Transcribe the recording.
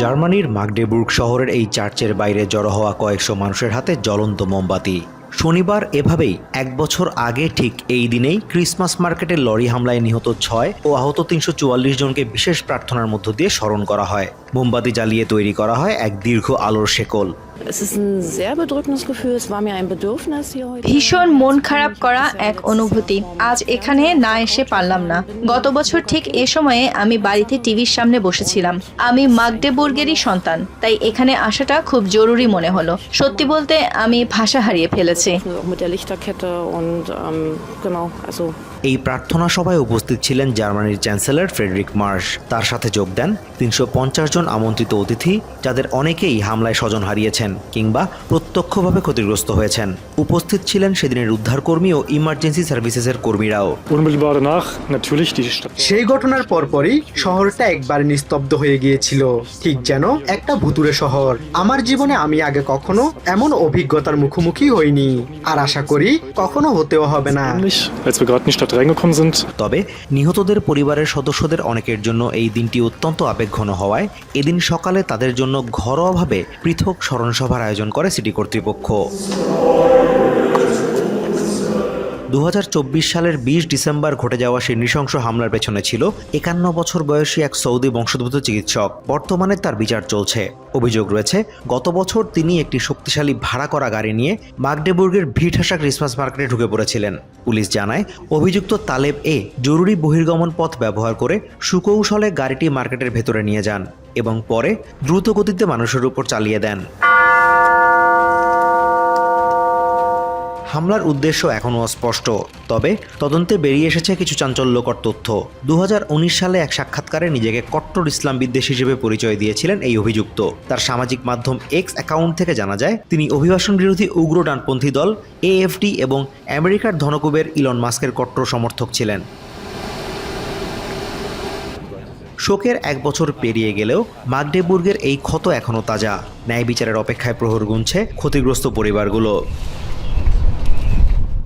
জার্মানির মাগডেবুর্গ শহরের এই চার্চের বাইরে জড়ো হওয়া কয়েকশো মানুষের হাতে জ্বলন্ত মোমবাতি। শনিবার এভাবেই এক বছর আগে ঠিক এই দিনেই ক্রিসমাস মার্কেটের লরি হামলায় নিহত ছয় ও আহত তিনশো চুয়াল্লিশ জনকে বিশেষ প্রার্থনার মধ্য দিয়ে স্মরণ করা হয়। মোমবাতি জ্বালিয়ে তৈরি করা হয় এক দীর্ঘ আলোর শেকল। Es ist ein sehr bedrückendes Gefühl. Es war mir ein Bedürfnis hier heute. ভীষণ মন খারাপ করা এক অনুভূতি। আজ এখানে না এসে পারলাম না। গত বছর ঠিক এ সময়ে আমি বাড়িতে টিভির সামনে বসেছিলাম। আমি মাগডেবুর্গেরই সন্তান তাই এখানে আসাটা খুব জরুরি মনে হলো। সত্যি বলতে আমি ভাষা হারিয়ে ফেলেছি। Ähm, এই প্রার্থনা সভায় উপস্থিত ছিলেন জার্মানির চ্যান্সেলর ফ্রেডরিক মার্শ। তার সাথে যোগ দেন তিনশো পঞ্চাশ জন আমন্ত্রিত অতিথি যাদের অনেকেই হামলায় স্বজন হারিয়েছেন। কিংবা প্রত্যক্ষভাবে ক্ষতিগ্রস্ত হয়েছেন। উপস্থিত ছিলেন সেদিনের উদ্ধারকর্মী ও ইমার্জেন্সি সার্ভিসেসের কর্মীরাও. সেই ঘটনার পরপরই শহরটা একবার নিস্তব্ধ হয়ে গিয়েছিল। ঠিক যেন একটা ভুতুরে শহর। আমার জীবনে আমি আগে কখনো এমন অভিজ্ঞতার মুখোমুখি হইনি। আর আশা করি কখনো হতেও হবে না। তবে নিহতদের পরিবারের সদস্যদের অনেকের জন্য এই দিনটি অত্যন্ত আবেগঘন হওয়ায় এদিন সকালে তাদের জন্য ঘরোয়াভাবে পৃথক স্মরণসভার আয়োজন করে সিটি কর্তৃপক্ষ। দু হাজার চব্বিশ সালের বিশ ডিসেম্বর ঘটে যাওয়া সেই নৃশংস হামলার পেছনে ছিল একান্ন বছর বয়সী এক সৌদি বংশোদ্ভূত চিকিৎসক। বর্তমানে তার বিচার চলছে। অভিযোগ রয়েছে, গত বছর তিনি একটি শক্তিশালী ভাড়া করা গাড়ি নিয়ে মাগডেবুর্গের ভিড়ঠাসা ক্রিসমাস মার্কেটে ঢুকে পড়েছিলেন। পুলিশ জানায়, অভিযুক্ত তালেব এ জরুরি বহির্গমন পথ ব্যবহার করে সুকৌশলে গাড়িটি মার্কেটের ভেতরে নিয়ে যান এবং পরে দ্রুত গতিতে মানুষের উপর চালিয়ে দেন। হামলার উদ্দেশ্য এখনও অস্পষ্ট। তবে তদন্তে বেরিয়ে এসেছে কিছু চাঞ্চল্যকর তথ্য। দু হাজার উনিশ সালে এক সাক্ষাৎকারে নিজেকে কট্টর ইসলাম বিদ্বেষ হিসেবে পরিচয় দিয়েছিলেন এই অভিযুক্ত। তার সামাজিক মাধ্যম এক্স অ্যাকাউন্ট থেকে জানা যায়, তিনি অভিবাসন বিরোধী উগ্র ডানপন্থী দল এএফটি এবং আমেরিকার ধনকুবের ইলন মাস্কের কট্টর সমর্থক ছিলেন। শোকের এক বছর পেরিয়ে গেলেও মাগডেবুর্গের এই ক্ষত এখনও তাজা। ন্যায় বিচারের অপেক্ষায় প্রহর গুনছে ক্ষতিগ্রস্ত পরিবারগুলো।